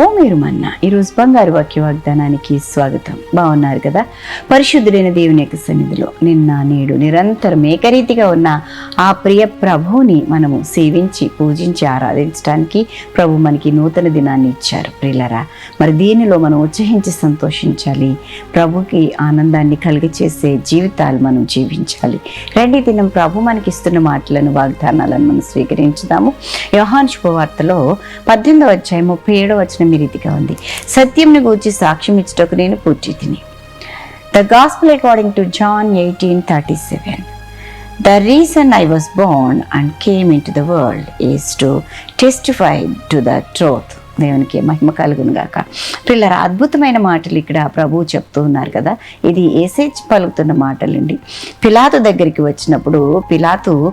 ఓ మీరు మన్న ఈరోజు బంగారు వాక్య వాగ్దానానికి స్వాగతం. బాగున్నారు కదా? పరిశుద్ధుడైన దేవుని యొక్క సన్నిధిలో నిన్న నేడు నిరంతరం ఏకరీతిగా ఉన్న ఆ ప్రియ ప్రభువుని మనము సేవించి పూజించి ఆరాధించడానికి ప్రభు మనకి నూతన దినాన్ని ఇచ్చారు. ప్రియులరా మరి దీనిలో మనం ఉత్సహించి సంతోషించాలి. ప్రభుకి ఆనందాన్ని కలిగచేసే జీవితాలు మనం జీవించాలి. రెండి దినం ప్రభు మనకి ఇస్తున్న మాటలను వాగ్దానాలను మనం స్వీకరించుదాము. యోహాన్ శుభవార్తలో పద్దెనిమిదవ అధ్యాయం ముప్పై ఏడవ వచ్చిన మీ రీతిగా ఉంది. సత్యంను గూర్చి సాక్ష్యం ఇచ్చటకు నేను పూర్తి తిని the gospel according to John eighteen thirty seven the reason I was born and came into the world is to testify to the truth దేవునికి మహిమ కలుగును గాక. పిల్లల అద్భుతమైన మాటలు ఇక్కడ ప్రభువు చెప్తూ ఉన్నారు కదా. ఇది ఏసేజ్ పలుకుతున్న మాటలండి. పిలాతు దగ్గరికి వచ్చినప్పుడు పిలాతు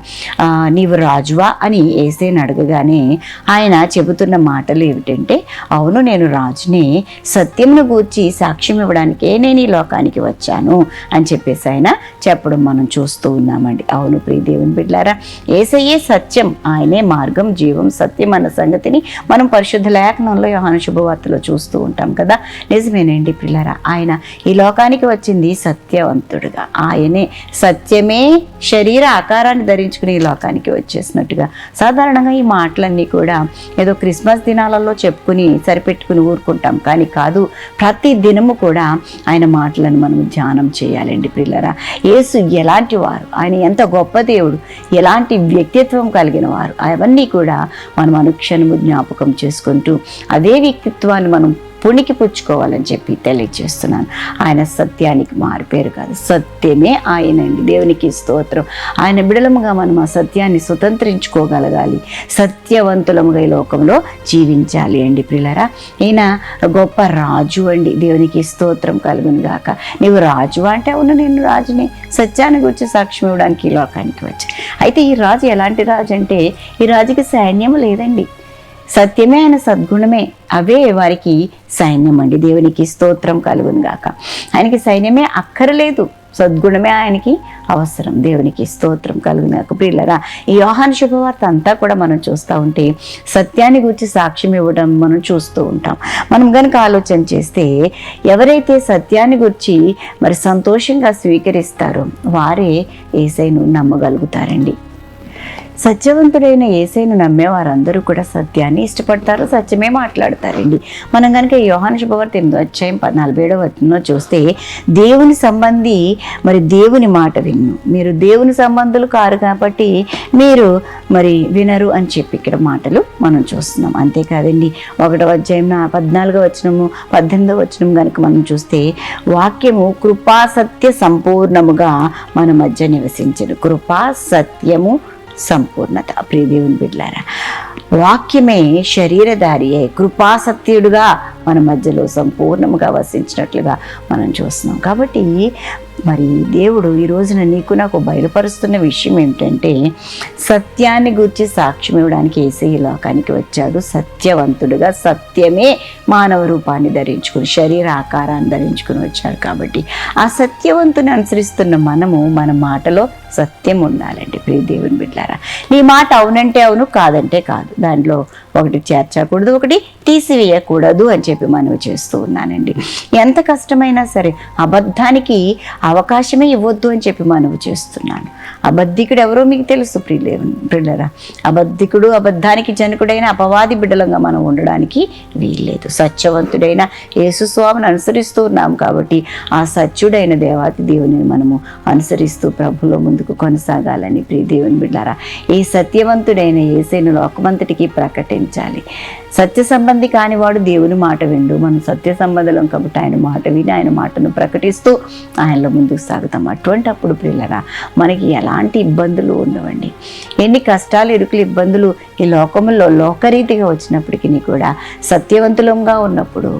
నీవు రాజువా? అని ఏసేని అడగగానే ఆయన చెబుతున్న మాటలు ఏమిటంటే అవును నేను రాజుని. సత్యమును గూర్చి సాక్ష్యం ఇవ్వడానికే నేను ఈ లోకానికి వచ్చాను. అని చెప్పేసి ఆయన చెప్పడం మనం చూస్తూ ఉన్నామండి. అవును ప్రియ దేవుని బిడ్డారా ఏసయ్యే సత్యం ఆయనే మార్గం జీవం సత్యం అన్న సంగతిని మనం పరిశుద్ధ లేఖనంలో యోహాను శుభవార్తలో చూస్తూ ఉంటాం కదా. నిజమేనండి పిల్లరా ఆయన ఈ లోకానికి వచ్చింది సత్యవంతుడుగా. ఆయనే సత్యమే శరీర ఆకారాన్ని ధరించుకుని ఈ లోకానికి వచ్చేసినట్టుగా. సాధారణంగా ఈ మాటలన్నీ కూడా ఏదో క్రిస్మస్ దినాలలో చెప్పుకుని సరిపెట్టుకుని ఊరుకుంటాం. కానీ కాదు ప్రతి దినము కూడా ఆయన మాటలను మనం ధ్యానం చేయాలండి పిల్లరా యేసు ఎలాంటి వారు? ఆయన ఎంత గొప్ప దేవుడు? ఎలాంటి వ్యక్తిత్వం కలిగిన వారు? అవన్నీ కూడా మనం అనుక్షణము జ్ఞాపకం చేసుకుంటూ అదే వ్యక్తిత్వాన్ని మనం పుణికి పుచ్చుకోవాలని చెప్పి తెలియజేస్తున్నాను. ఆయన సత్యానికి మారిపేరు కాదు. సత్యమే ఆయనండి దేవునికి స్తోత్రం. ఆయన బిడలముగా మనం ఆ సత్యాన్ని స్వతంత్రించుకోగలగాలి. సత్యవంతులముగా ఈ లోకంలో జీవించాలి అండి ప్రిలరా. ఈయన గొప్ప రాజు అండి. దేవునికి స్తోత్రం కలుగును గాక. నీవు రాజు అంటే అవును నేను రాజుని. సత్యాన్ని గురించి సాక్ష్యం ఇవ్వడానికి ఈ లోకానికి వచ్చి. అయితే ఈ రాజు ఎలాంటి రాజు అంటే ఈ రాజుకి సైన్యం లేదండి. సత్యమే ఆయన సద్గుణమే అవే వారికి సైన్యం అండి. దేవునికి స్తోత్రం కలుగును గాక. ఆయనకి సైన్యమే అక్కరలేదు. సద్గుణమే ఆయనకి అవసరం. దేవునికి స్తోత్రం కలుగును గాక. ప్రియులరా ఈ యోహాన్ శుభవార్త అంతా కూడా మనం చూస్తూ ఉంటే సత్యాన్ని గురించి సాక్ష్యం ఇవ్వడం మనం చూస్తూ ఉంటాం. మనం కనుక ఆలోచన చేస్తే ఎవరైతే సత్యాన్ని గురించి మరి సంతోషంగా స్వీకరిస్తారో వారే ఏసైను నమ్మగలుగుతారండి. సత్యవంతుడైన ఏసైను నమ్మే వారందరూ కూడా సత్యాన్ని ఇష్టపడతారు సత్యమే మాట్లాడతారండి. మనం కనుక యోహాను శుభవార్త ఎనిమిదో అధ్యాయం ప- ఏడవ వచనంలో చూస్తే దేవుని సంబంధి మరి దేవుని మాట విన్ను. మీరు దేవుని సంబంధులు కారు కాబట్టి మీరు మరి వినరు అని చెప్పి ఇక్కడ మాటలు మనం చూస్తున్నాం. అంతేకాదండి ఒకటో అధ్యాయం పద్నాలుగో వచనము పద్దెనిమిదో వచనం కనుక మనం చూస్తే వాక్యము కృపా సత్య సంపూర్ణముగా మన మధ్య నివసించను. కృపా సత్యము సంపూర్ణత. ప్రియదేవుని బిడ్లారా వాక్యమే శరీరధారి అయి కృపాసత్యుడుగా మన మధ్యలో సంపూర్ణముగా వసించినట్లుగా మనం చూస్తున్నాం. కాబట్టి మరి దేవుడు ఈ రోజున నీకు నాకు బయలుపరుస్తున్న విషయం ఏమిటంటే సత్యాన్ని గురించి సాక్ష్యం ఇవ్వడానికి ఏసీ ఈ లోకానికి వచ్చాడు. సత్యవంతుడుగా సత్యమే మానవ రూపాన్ని ధరించుకుని శరీర ఆకారాన్ని ధరించుకుని వచ్చాడు కాబట్టి. ఆ సత్యవంతుని అనుసరిస్తున్న మనము మన మాటలో సత్యం ఉండాలండి ప్రియ దేవుని బిడ్డారా నీ మాట అవునంటే అవును కాదంటే కాదు. దాంట్లో ఒకటి చేర్చకూడదు ఒకటి తీసివేయకూడదు అని చెప్పి మనవి చేస్తూ ఉన్నానండి. ఎంత కష్టమైనా సరే అబద్ధానికి అవకాశమే ఇవ్వద్దు అని చెప్పి మనవి చేస్తున్నాను అబద్ధికుడు ఎవరో మీకు తెలుసు ప్రియులే ప్రియులరా. అబద్ధికుడు అబద్ధానికి జనకుడైన అపవాది బిడ్డలంగా మనం ఉండడానికి వీల్లేదు. సత్యవంతుడైన యేసుస్వామిని అనుసరిస్తూ ఉన్నాం కాబట్టి ఆ సత్యుడైన దేవాతి దేవుని మనము అనుసరిస్తూ ప్రభులో ముందుకు కొనసాగాలని ప్రియ దేవుని బిడ్డారా ఈ సత్యవంతుడైన ఏసైను లోకమంతటికి ప్రకటించాలి. సత్య సంబంధి కానివాడు దేవుని మాట విండు. మనం సత్య సంబంధం కాబట్టి ఆయన మాట విని ఆయన మాటను ప్రకటిస్తూ ఆయనలో ముందుకు సాగుతాం. అటువంటి అప్పుడు ప్రియులరా మనకి ఎలాంటి ఇబ్బందులు ఉండవండి. ఎన్ని కష్టాలు ఇరుకులు ఇబ్బందులు ఈ లోకంలో లోకరీతిగా వచ్చినప్పటికీ కూడా సత్యవంతులంగా ఉన్నప్పుడు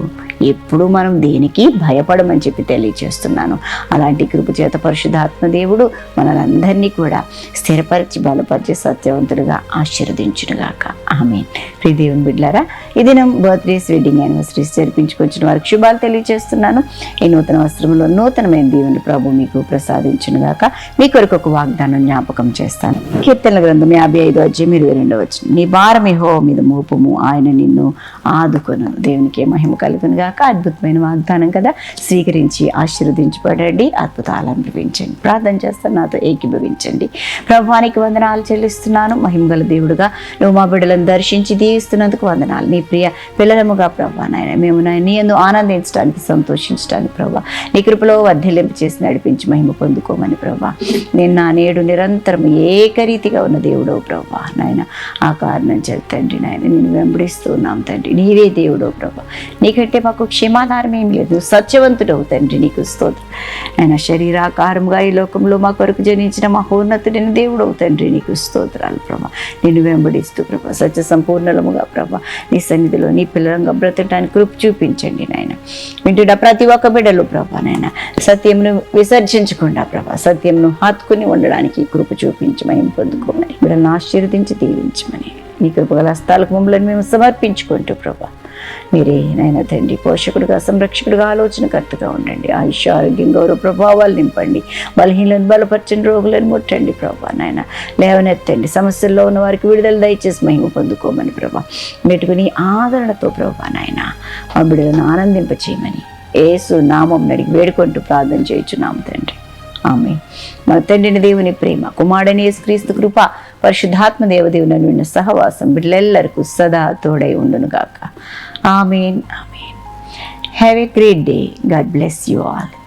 ఎప్పుడు మనం దేనికి భయపడమని చెప్పి తెలియజేస్తున్నాను అలాంటి కృపచేత పరిశుధాత్మ దేవుడు మనలందరినీ కూడా స్థిరపరిచి బలపరిచి సత్యవంతులుగా ఆశీర్వదించునుగాక. ఆమె ప్రియ దేవుని బిడ్లారా ఈ దినం బర్త్డేస్ వెడ్డింగ్ యానివర్సరీస్ జరిపించుకొచ్చిన వారికి శుభాలు తెలియజేస్తున్నాను ఈ నూతన వస్త్రంలో నూతనమైన దేవుని ప్రభు మీకు ప్రసాదించునుగాక. మీ కొరకు ఒక వాగ్దానం జ్ఞాపకం చేస్తాను. కీర్తన గ్రంథం యాభై ఐదు అధ్యయం ఇరవై రెండవ వచ్చిన నీ భారమి హో మీద మోపము. ఆయన నిన్ను ఆదుకొను. దేవునికి మహిమ కలుగునుగా గాక అద్భుతమైన వాగ్దానం కదా? స్వీకరించి ఆశీర్వదించబడండి అద్భుతాలు అనుభవించండి. ప్రార్థన చేస్తాను నాతో ఏకీభవించండి. ప్రభానికి వందనాలు చెల్లిస్తున్నాను. మహిమగల దేవుడుగా నువ్వు మా బిడ్డలను దర్శించి దీవిస్తున్నందుకు వందనాలు. నీ ప్రియ పిల్లలముగా ప్రభా నాయన మేము నీ ఎందు ఆనందించడానికి సంతోషించడానికి ప్రభా నీ కృపలో వర్ధిలింపు చేసి నడిపించి మహిమ పొందుకోమని ప్రభా. నేను నా నేడు నిరంతరం ఏకరీతిగా ఉన్న దేవుడో ప్రభా నాయన. ఆ కారణం చేత తండ్రి నాయన నేను వెంబడిస్తూ ఉన్నాం తండ్రి. నీవే దేవుడో ప్రభా. నీకంటే మాకు క్షమాధారం ఏం లేదు. సత్యవంతుడవు తండ్రి నీకు స్తోత్రం. ఆయన శరీరాకారంగా ఈ లోకంలో మా కొరకు జనించిన మహోన్నతుడైన దేవుడవు తండ్రి నీకు స్తోత్రాలు ప్రభా. నిన్ను వెంబడిస్తూ ప్రభా సత్య సంపూర్ణలముగా ప్రభా నీ సన్నిధిలో నీ పిల్లలంగా బ్రతకడానికి కృప చూపించండి నాయన. వింటున్న ప్రతి ఒక్క బిడ్డలు ప్రభా నాయన సత్యమును విసర్జించకుండా ప్రభా సత్యమును హత్తుకుని ఉండడానికి కృప చూపించమని పొందుకోమని బిడ్డలను ఆశీర్వదించి దీవించమని నీ కృపగల హస్తాలకు మమ్మల్ని మేము సమర్పించుకుంటూ ప్రభా మీరే నాయన తండ్రి పోషకుడుగా సంరక్షకుడుగా ఆలోచనకర్తగా ఉండండి. ఆయుష్ ఆరోగ్యం గౌరవ ప్రభావాలు నింపండి. బలహీనలను బలపరచండి రోగులను ముట్టండి ప్రభా నాయన. లేవనెత్తండి. సమస్యల్లో ఉన్న వారికి విడుదల దయచేసి మహిమ పొందుకోమని ప్రభా. మెట్టుకుని ఆదరణతో ప్రభా నాయన మా బిడ్డలను ఆనందింపచేయమని ఏసు నామం నడికి వేడుకుంటూ ప్రార్థన చేయుచున్నాము తండ్రి. ఆమె మన తండ్రిని దేవుని ప్రేమ కుమారుడని యేసుక్రీస్తు కృప పరిశుద్ధాత్మ దేవదేవుని విన్న సహవాసం బిడ్డలెల్లరికూ సదా తోడై ఉండును గాక. Amen amen. Have a great day God bless you all